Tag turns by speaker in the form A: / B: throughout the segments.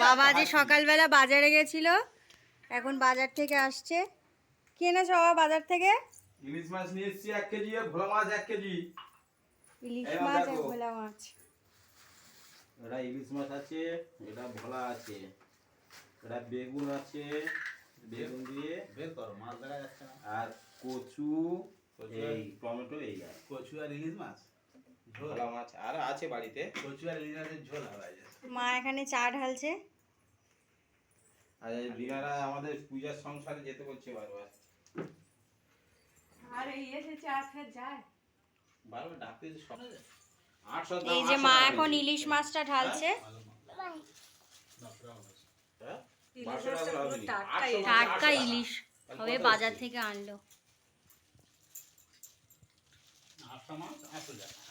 A: বাবা যে সকালবেলা বাজারে গেছিল এখন বাজার থেকে আসছে। কি এনেছো বাবা বাজার থেকে?
B: ইলিশ মাছ নিয়ে এসেছি এক কেজি ভোলা মাছ এক কেজি।
A: ইলিশ মাছ আর ভোলা মাছ।
B: এটা ইলিশ মাছ আছে এটা ভোলা আছে এটা বেগুন আছে বেগুন দিয়ে
C: বের করো মাছ দেখা যাচ্ছে না।
B: আর কচু
C: কচু
B: এই টমেটো এই আর
C: কচু আর ইলিশ মাছ? ঝোল
B: মাছ আর আছে বাড়িতে।
C: কচু আর ইলিশ ঝোল হবে
A: মা এখানে চা ঢালছে।
B: আর এই আমাদের পূজার সংসারে যেতে বলছে বারবার।
D: আর এই এসেছে আজকে যায়।
C: বারবার ডাকতে সব
A: এই যে মা এখন ইলিশ মাছটা ঢালছে।
B: হ্যাঁ?
D: ইলিশ। টাটকা
B: কত
A: বাজার থেকে আনলো।
C: আটশো মাছ টাকা।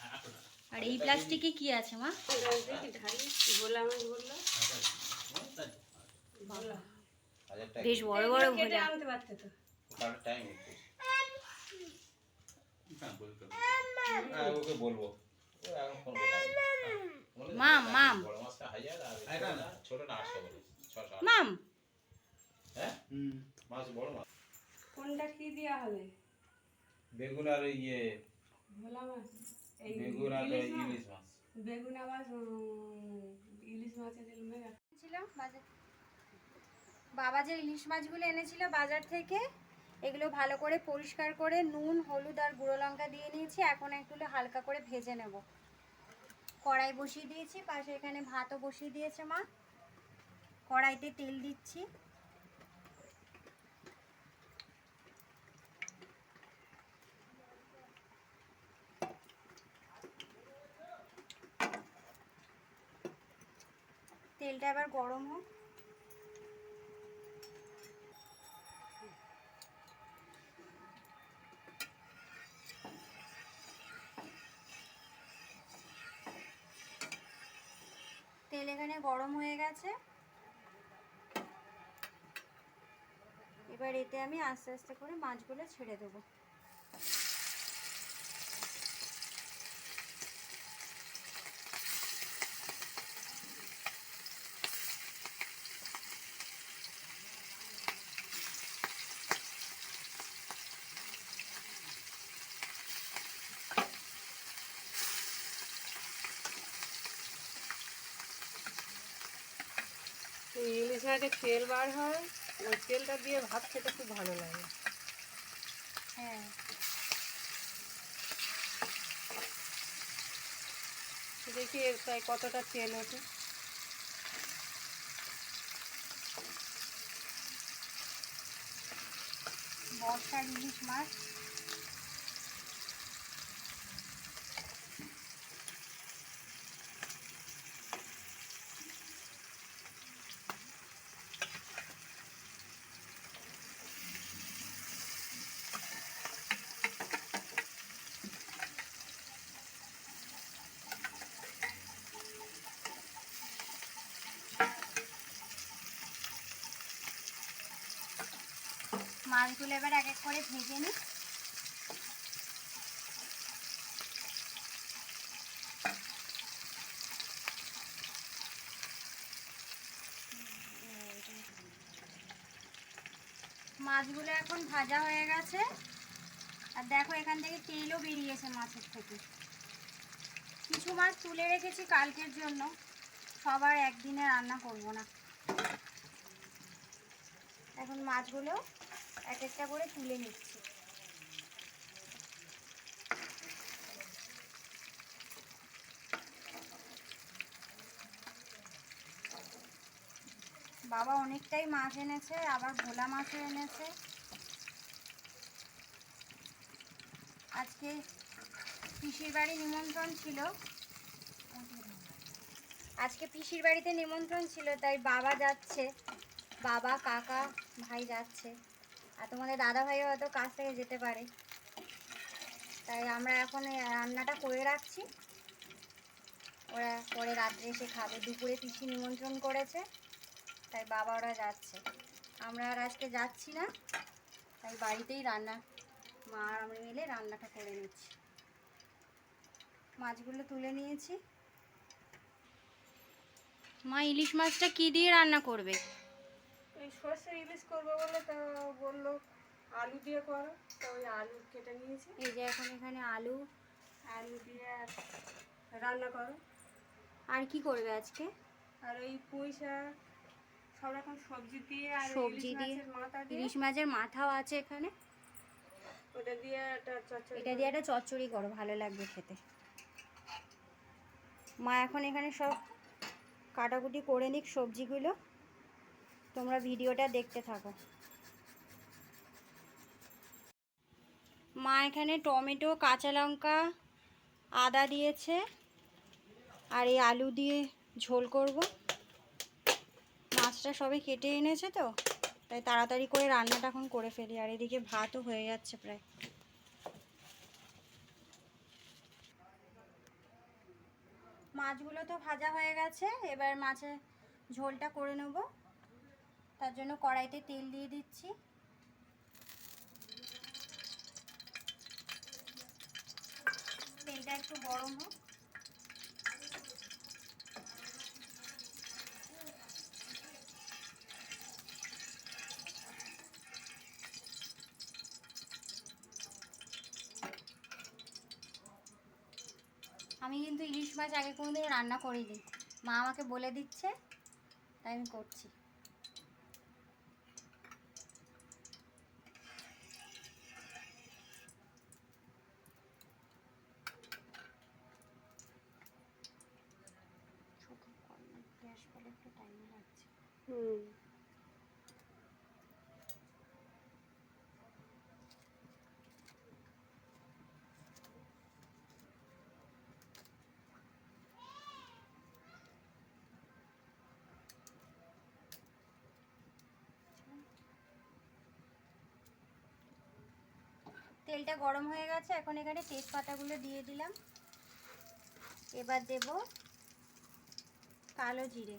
A: আর এই প্লাস্টিকে কি আছে মা? বেশ বড় বড় ভোলা
D: আনতে পারতে তো।
B: টাইম হচ্ছে
C: হ্যাঁ, হবে।
B: হ্যাঁ ওকে বলব।
A: মাম, মাম।
B: বড়
C: না।
A: মাম।
B: হ্যাঁ? মাছ বড় মাছ।
D: কোনটা কি দেওয়া হবে?
B: বেগুন আর ইয়ে।
D: ভোলা মাছ।
B: বেগুন আর
D: ইলিশ মাছ। বেগুন আবার ইলিশ মাছের
A: ছিল বাজার বাবা যে ইলিশ মাছগুলো এনেছিল বাজার থেকে এগুলো ভালো করে পরিষ্কার করে নুন হলুদ আর গুঁড়ো লঙ্কা দিয়ে নিয়েছি। এখন একটু হালকা করে ভেজে নেব। কড়াই বসিয়ে দিয়েছি পাশে এখানে ভাতও বসিয়ে দিয়েছে মা। কড়াইতে তেল দিচ্ছি। তেলটা এবার গরম হোক। তেল এখানে গরম হয়ে গেছে। এবার এতে আমি আস্তে আস্তে করে মাছগুলো ছেড়ে দেবো।
D: ইলিশ তেল বার হয় ওই তেলটা দিয়ে ভাত খেতে খুব ভালো লাগে।
A: হ্যাঁ।
D: দেখি এর তাই কতটা তেল ওঠে।
A: বর্ষার ইলিশ মাছ। মাছগুলো এবার এক এক করে ভেজে নিই। মাছগুলো এখন ভাজা হয়ে গেছে। আর দেখো এখান থেকে তেলও বেরিয়েছে মাছের থেকে। কিছু মাছ তুলে রেখেছি কালকের জন্য। সবার একদিনে রান্না করব না। এখন মাছগুলো এক একটা করে তুলে নিচ্ছি। বাবা অনেকটাই মাছ এনেছে, আবার ভোলা মাছও এনেছে। আজকে পিসির বাড়ি নিমন্ত্রণ ছিল। আজকে পিসির বাড়িতে নিমন্ত্রণ ছিল, তাই বাবা যাচ্ছে। বাবা, কাকা, ভাই যাচ্ছে। আর তোমাদের দাদা ভাইও হয়তো কাছ থেকে যেতে পারে। তাই আমরা এখন রান্নাটা করে রাখছি। ওরা পরে রাত্রে এসে খাবে। দুপুরে পিসি নিমন্ত্রণ করেছে। তাই বাবা ওরা যাচ্ছে। আমরা আর আজকে যাচ্ছি না। তাই বাড়িতেই রান্না। মা আর আমরা মিলে রান্নাটা করে নিচ্ছি। মাছগুলো তুলে নিয়েছি। মা, ইলিশ মাছটা কি দিয়ে রান্না করবে?
D: এই সর্ষে ইলিশ করব বলে তো বলল আলু দিয়ে করো। তো ওই আলু কেটে নিয়েছি।
A: এই যে এখন এখানে আলু।
D: আলু দিয়ে রান্না করো।
A: আর কি করবে আজকে?
D: আর ওই পুঁই শাক সব রকম সবজি দিয়ে আর
A: সবজি দিয়ে। ইলিশ মাছের মাথাও আছে এখানে।
D: ওটা দিয়ে একটা চচ্চড়ি
A: এটা দিয়ে একটা চচ্চড়ি করো ভালো লাগবে খেতে। মা এখন এখানে সব কাটাকুটি করে নিক সবজিগুলো। তোমরা ভিডিওটা দেখতে থাকো। মা এখানে টমেটো, কাঁচা লঙ্কা, আদা দিয়েছে, আর এই আলু দিয়ে ঝোল করব। মাছটা সবে কেটে এনেছে তো, তাই তাড়াতাড়ি করে রান্নাটা এখন করে ফেলি, আর এদিকে ভাতও হয়ে যাচ্ছে প্রায়। মাছগুলো তো ভাজা হয়ে গেছে, এবার মাছের ঝোলটা করে নেব। তার জন্য কড়াইতে তেল দিয়ে দিচ্ছি। তেলটা একটু গরম হোক। আমি কিন্তু ইলিশ মাছ আগে কোনোদিন রান্না করিনি। মা আমাকে বলে দিচ্ছে, তাই আমি করছি গ্যাস বলে একটু টাইম লাগছে
D: হুম।
A: তেলটা গরম হয়ে গেছে এখন এখানে তেজপাতাগুলো দিয়ে দিলাম। এবার দেব কালো জিরে।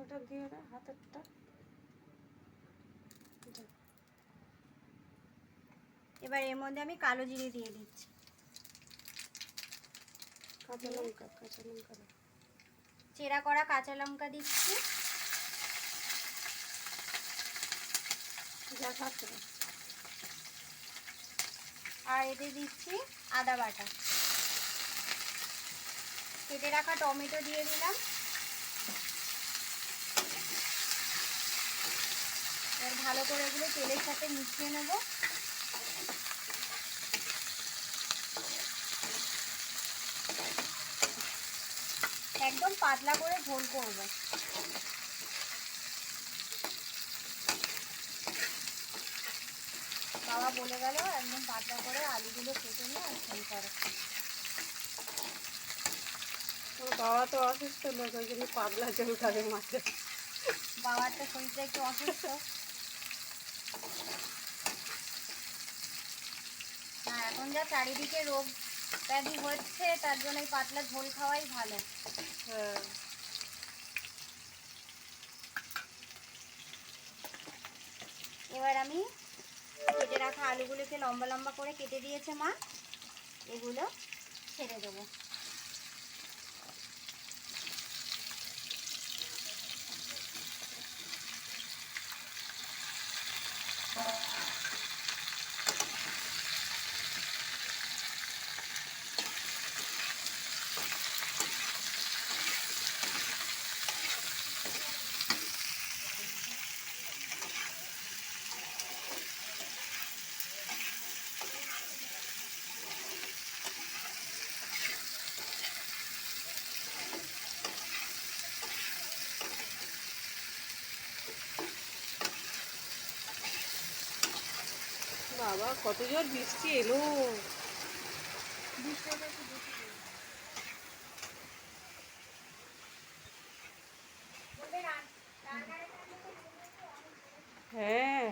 D: ওটা দিয়ে দাও হাতেরটা।
A: এবার এর মধ্যে আমি কালো জিরে দিয়ে দিচ্ছি।
D: কাঁচা লঙ্কা কাঁচা লঙ্কা
A: চেরা করা কাঁচা লঙ্কা দিচ্ছি।
D: না।
A: আর এতে দিচ্ছি আদা বাটা। কেটে রাখা টমেটো দিয়ে দিলাম এবার ভালো করে এগুলো তেলের সাথে মিশিয়ে নেব। একদম পাতলা করে ঝোল করব। বাবা বলে গেল একদম পাতলা করে আলুগুলো কেটে নিয়ে আর ঝোল করো।
D: বাবা তো অসুস্থ লোক ওই জন্য পাতলা জল খাবে মাঝে।
A: বাবার তো শরীরটা একটু অসুস্থ হ্যাঁ এখন যা চারিদিকে রোগ ব্যাধি হচ্ছে, তার জন্য এই পাতলা ঝোল খাওয়াই ভালো।
D: হ্যাঁ।
A: এবার আমি কেটে রাখা আলুগুলোকে লম্বা লম্বা করে কেটে দিয়েছে মা। এগুলো ছেড়ে দেবো।
D: বাবা কত জোর বৃষ্টি এলো হ্যাঁ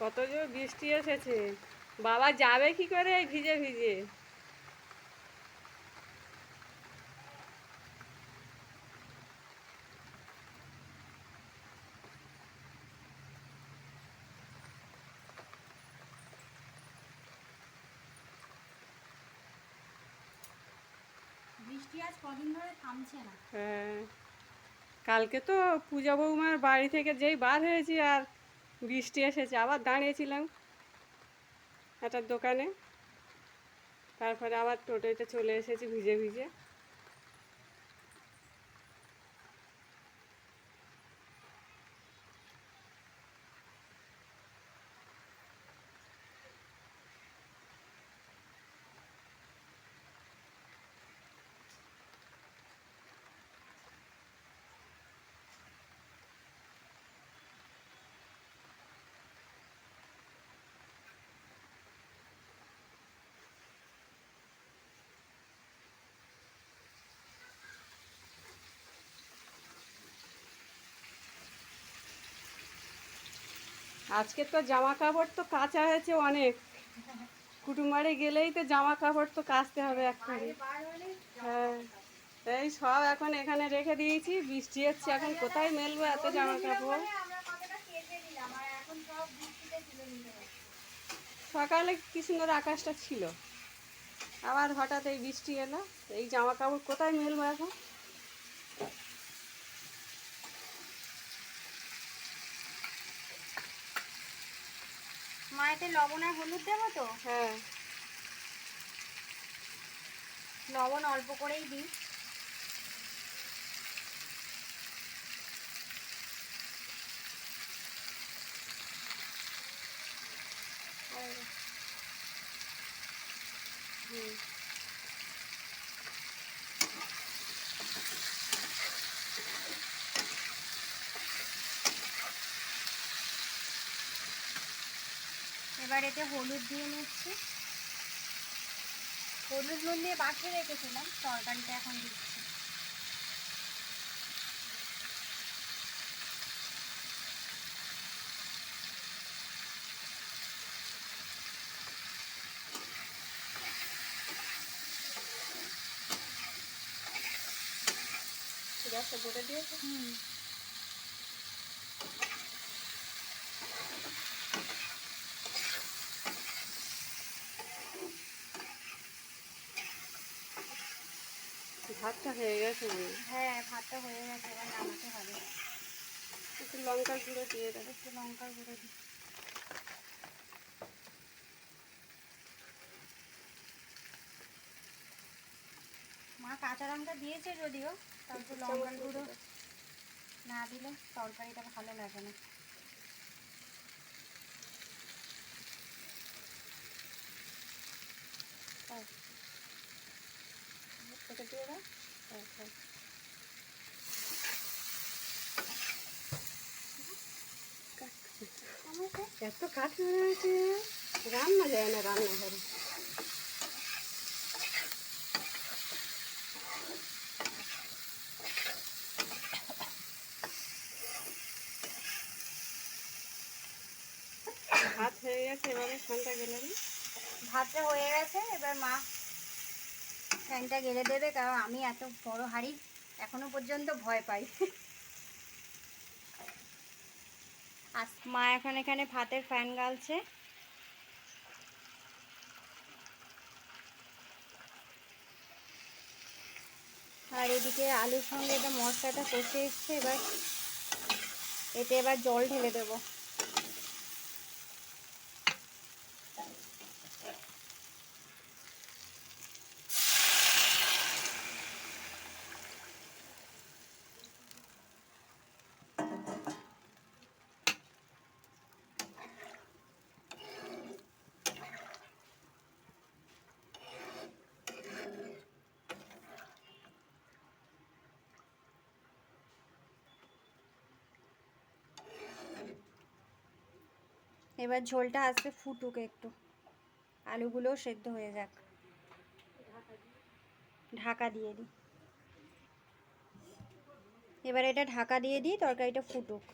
D: কত জোর বৃষ্টি এসেছে। বাবা যাবে কি করে এই ভিজে ভিজে?
A: বৃষ্টি আজ কদিন ধরে থামছে না।
D: হ্যাঁ কালকে তো পূজা বৌমার বাড়ি থেকে যেই বার হয়েছি আর বৃষ্টি এসেছে আবার দাঁড়িয়েছিলাম একটা দোকানে। তারপরে আবার টোটোতে চলে এসেছি ভিজে ভিজে। আজকে তো জামা কাপড় তো কাঁচা হয়েছে অনেক। কুটুমবাড়ি গেলেই তো জামা কাপড় তো কাচতে হবে একবারে
A: বার
D: হ্যাঁ এই সব এখন এখানে রেখে দিয়েছি, বৃষ্টি হচ্ছে, এখন কোথায় মেলবো এত জামা কাপড় সকালে কি সুন্দর আকাশটা ছিল। আবার হঠাৎ এই বৃষ্টি এলো, এই জামা কাপড় কোথায় মেলবো এখন?
A: মায়েতে লবণ আর হলুদ দেবো তো?
D: হ্যাঁ।
A: লবণ অল্প করেই দিই।
D: হুম।
A: এবার এতে হলুদ দিয়ে নিচ্ছি। হলুদ নুন দিয়ে বাকিয়ে রেখেছিলাম তরকারিটা এখন দিচ্ছি।
D: গ্যাসটা বলে দিয়েছে?
A: হুম।
D: ভাতটা হয়ে গেছে হ্যাঁ
A: ভাতটা হয়ে গেছে এবার নামাতে হবে।
D: একটু লঙ্কার গুঁড়ো দিয়ে দেবো।
A: একটু লঙ্কার গুঁড়ো দিই। মা কাঁচা লঙ্কা দিয়েছে যদিও তারপর লঙ্কার গুঁড়ো না দিলে তরকারিটা ভালো লাগে না।
D: এটা দিয়ে দাও। হ্যাঁ, হ্যাঁ। এত কাঠ আছে রান্না যায় না, রান্না ঘরে ভাত হয়ে গেছে এবারে ফোনটা গেলে।
A: ভাতটা হয়ে গেছে, এবার মা ফ্যানটা গেলে দেবে, কারণ আমি এত বড় হাড়ি এখনও পর্যন্ত ভয় পাই। আর মা এখন এখানে ভাতের ফ্যান গালছে। আর এদিকে আলুর সঙ্গে এটা মশলাটা কষে এসছে, এবার এতে এবার জল ঢেলে দেবো। এবার ঝোলটা আসবে ফুটুক একটু। আলুগুলোও সেদ্ধ হয়ে যাক। ঢাকা দিয়ে দিই। এবার এটা ঢাকা দিয়ে দিই, তরকারিটা ফুটুক।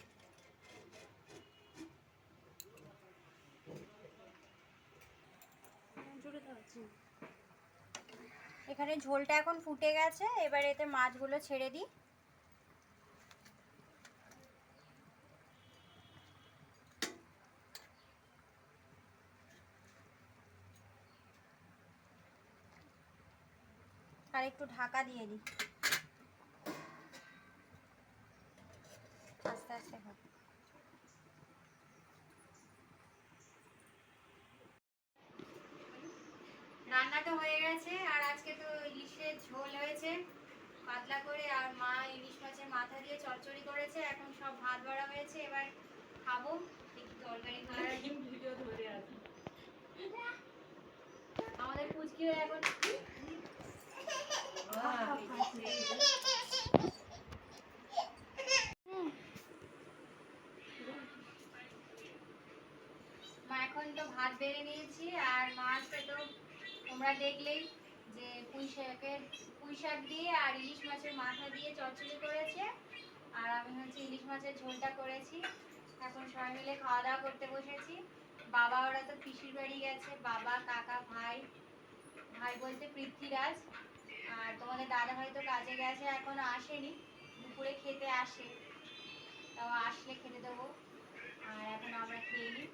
A: এখানে ঝোলটা এখন ফুটে গেছে, এবার এতে মাছগুলো ছেড়ে দিই। আর একটু ঢাকা দিয়ে দিই আস্তে আস্তে হোক হয়ে গেছে আর আজকে তো ইলিশের ঝোল হয়েছে। পাতলা করে আর মা ইলিশ মাছের মাথা দিয়ে চচ্চড়ি করেছে এখন সব ভাত বাড়া হয়েছে এবার খাব। তরকারি
D: ভিডিও ধরে আছে।
A: আমাদের এখন মা করেছে। আর আমি হচ্ছে ইলিশ মাছের ঝোলটা করেছি। এখন সবাই মিলে খাওয়া দাওয়া করতে বসেছি। বাবা, ওরা তো পিসির বাড়ি গেছে। বাবা, কাকা, ভাই ভাই বলতে পৃথ্বীরাজ। আর তোমাদের দাদা ভাই তো কাজে গেছে, এখনও আসেনি। দুপুরে খেতে আসে। তাও আসলে খেতে দেবো। আর এখন আমরা খেয়ে নিই।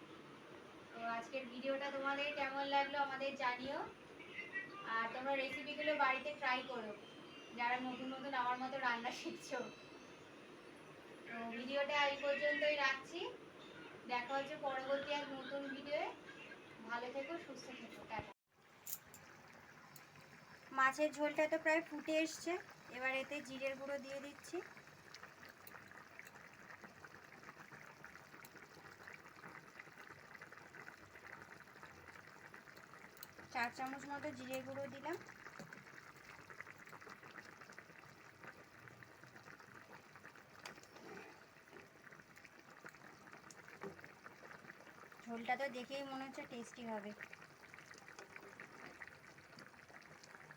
A: তো আজকের ভিডিওটা তোমাদের কেমন লাগল আমাদের জানিও। আর তোমরা রেসিপিগুলো বাড়িতে ট্রাই করো। যারা নতুন নতুন আমার মতো রান্না শিখছো। তো ভিডিওটা এই পর্যন্তই রাখছি। দেখা হচ্ছে পরবর্তী এক নতুন ভিডিওয়ে। ভালো থেকো, সুস্থ থেকো। টাটা। মাছের ঝোলটা তো প্রায় ফুটে এসছে। এবার এতে জিরের গুঁড়ো দিয়ে দিচ্ছি। চার চামচ মতো জিরের গুঁড়ো দিলাম। ঝোলটা তো দেখেই মনে হচ্ছে টেস্টি হবে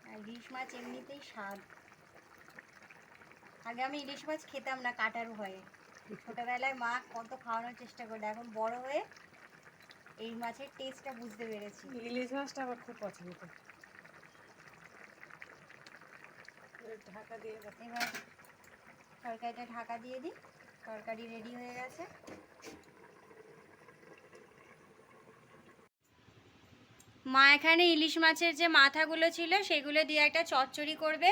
A: আর ইলিশ মাছ এমনিতেই স্বাদ। আগে আমি ইলিশ মাছ খেতাম না কাটার ভয়ে ছোটবেলায় মা কত খাওয়ানোর চেষ্টা করে এখন বড় হয়ে এই মাছের টেস্টটা বুঝতে পেরেছি।
D: ইলিশ মাছটা আমার খুব পছন্দ। ঢাকা দিয়ে
A: এবার তরকারিটা ঢাকা দিয়ে দিই তরকারি রেডি হয়ে গেছে। মা এখানে ইলিশ মাছের যে মাথাগুলো ছিল, সেগুলো দিয়ে একটা চচ্চড়ি করবে।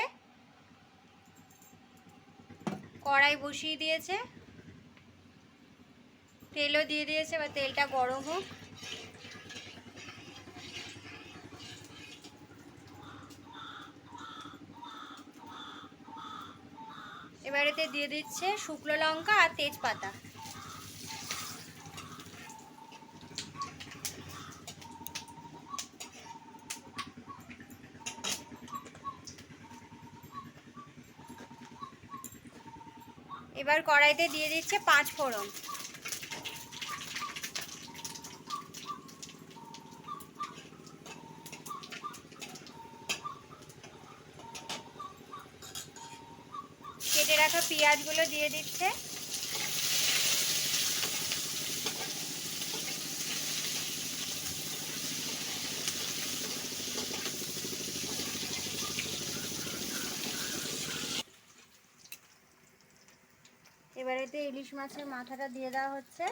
A: কড়াই বসিয়ে দিয়েছে। তেলও দিয়ে দিয়েছে, এবার তেলটা গরম হোক। এবারেতে দিয়ে দিচ্ছে শুকনো লঙ্কা আর তেজপাতা। এবার কড়াইতে দিয়ে দিচ্ছে পাঁচ ফোড়ন। কেটে রাখা পেঁয়াজগুলো দিয়ে দিচ্ছে এবারেতে ইলিশ মাছের মাথাটা দিয়ে দেওয়া হচ্ছে।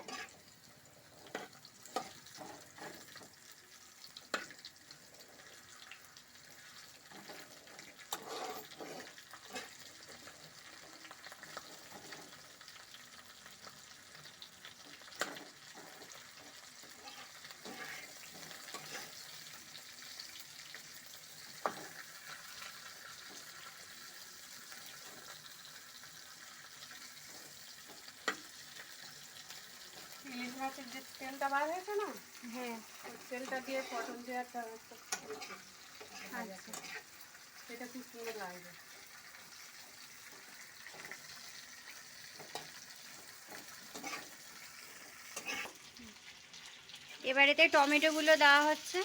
D: মাছের যে তেলটা বার হয়েছে না?
A: হ্যাঁ।
D: তেলটা দিয়ে পটল দিয়ে একটা
A: আচ্ছা।
D: সেটা খুব সুন্দর লাগবে।
A: এবারেতে টমেটোগুলো দেওয়া হচ্ছে।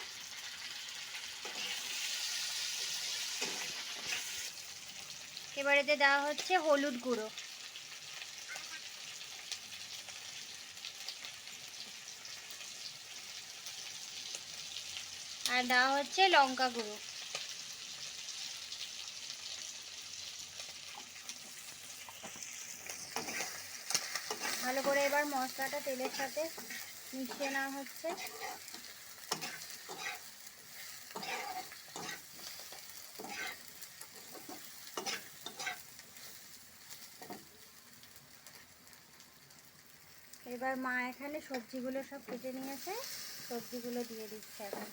A: এবারেতে দেওয়া হচ্ছে হলুদ গুঁড়ো। আর দেওয়া হচ্ছে লঙ্কা গুঁড়ো। ভালো করে এবার মশলাটা তেলের সাথে মিশিয়ে নেওয়া হচ্ছে। এবার মা এখানে সবজিগুলো সব কেটে নিয়েছে। সবজিগুলো দিয়ে দিচ্ছে এখন।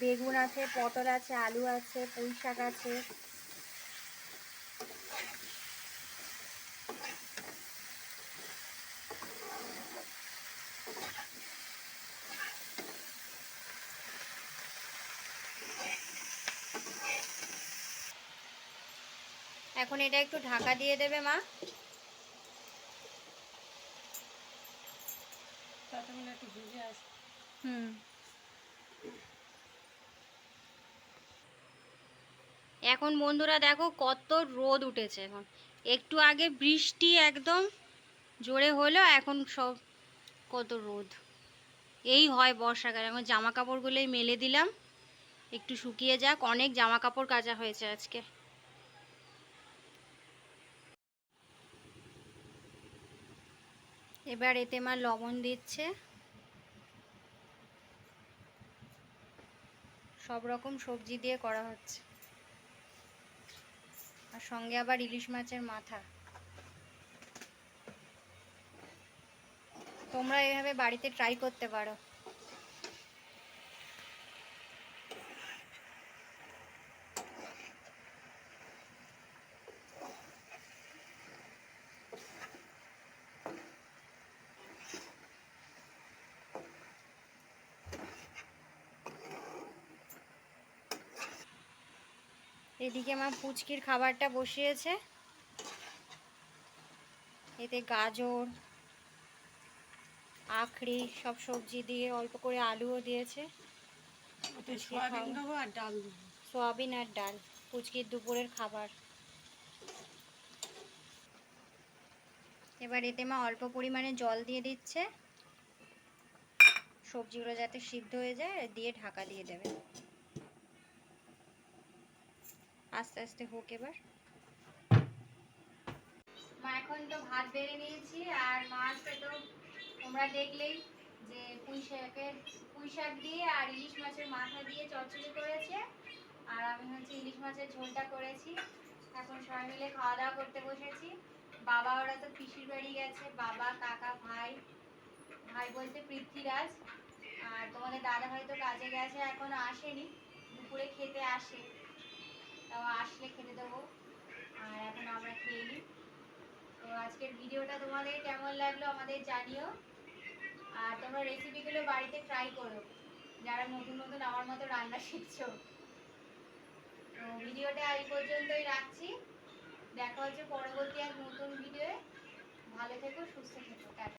A: বেগুন আছে, পটল আছে, আলু আছে, পুঁই শাক আছে। এখন এটা একটু ঢাকা দিয়ে দেবে মা
D: ততক্ষণ একটু ভিজে আসে
A: হুম এখন বন্ধুরা দেখো কত রোদ উঠেছে এখন। একটু আগে বৃষ্টি একদম জোরে হলো, এখন সব কত রোদ। এই হয় বর্ষাকালে, এখন জামা কাপড়গুলোই মেলে দিলাম। একটু শুকিয়ে যাক, অনেক জামা কাপড় কাচা হয়েছে আজকে। এবার এতে মা লবণ দিচ্ছে। সব রকম সবজি দিয়ে করা হচ্ছে। আর সঙ্গে আবার ইলিশ মাছের মাথা। তোমরা এভাবে বাড়িতে ট্রাই করতে পারো। এদিকে মা পুচকির খাবারটা বসিয়েছে। এতে গাজর আখড়ি সব সবজি দিয়ে অল্প করে আলুও দিয়েছে।
D: সয়াবিন আর ডাল
A: সোয়াবিন আর ডাল পুচকির দুপুরের খাবার। এবার এতে মা অল্প পরিমাণে জল দিয়ে দিচ্ছে। সবজিগুলো যাতে সিদ্ধ হয়ে যায় দিয়ে ঢাকা দিয়ে দেবে। আস্তে আস্তে হোক এবার। মা, এখন তো ভাত বেড়ে নিয়েছি, আর মাছটা তো তোমরা দেখলেই যে পুঁই শাকের, পুঁই শাক দিয়ে আর ইলিশ মাছের মাথা দিয়ে চচ্চড়ি করেছে। আর আমি হচ্ছে ইলিশ মাছের ঝোলটা করেছি। এখন সবাই মিলে খাওয়া দাওয়া করতে বসেছি। বাবা, ওরা তো পিসির বাড়ি গেছে। বাবা, কাকা, ভাই ভাই বলতে পৃথ্বীরাজ। আর তোমাদের দাদা ভাই তো কাজে গেছে, এখন আসেনি। দুপুরে খেতে আসে। আসলে খেতে দেবো। আর এখন আমরা খেয়ে নিই। তো আজকের ভিডিওটা তোমাদের কেমন লাগল আমাদের জানিও। আর তোমরা রেসিপিগুলো বাড়িতে ট্রাই করো। যারা নতুন নতুন আমার মতো রান্না শিখছো। তো ভিডিওটা এই পর্যন্তই রাখছি। দেখা হচ্ছে পরবর্তী এক নতুন ভিডিওয়ে। ভালো থেকো, সুস্থ থেকো।